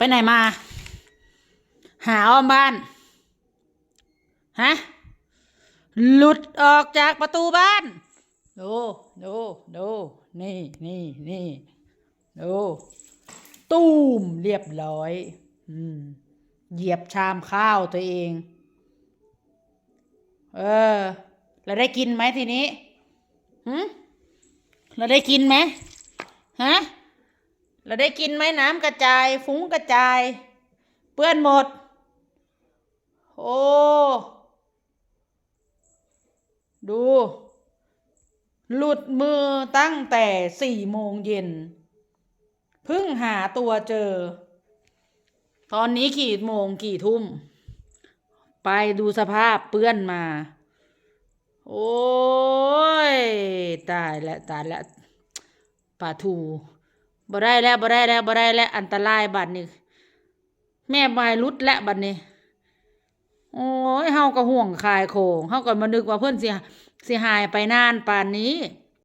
ไปไหนมา หาอ้อมบ้าน ฮะ หลุดออกจากประตูบ้าน ดูดูดูนี่นี่นี่ดูตูมเรียบร้อย อืม เหยียบชามข้าวตัวเอง เออ เราได้กินไหมทีนี้หืมเราได้กินไหมฮะ เราได้กินไหมน้ำกระจาย ฟุ้งกระจาย เปื้อนหมด โอ้ ดู หลุดมือตั้งแต่สี่โมงเย็น เพิ่งหาตัวเจอ ตอนนี้กี่โมงกี่ทุ่ม ไปดูสภาพเปื้อนมา โอ้ย ตายแล้วตายแล้วปลาทู บ่ได้แล้วบ่ได้แล้วบ่ได้แล้วอันตรายบัดนี้แม่บายรุดและบัดนี้ โอ้ยเฮาก็ห่วงคายโคงเฮาก็มานึกว่าเพิ่นสิสิหายไปนานป่านนี้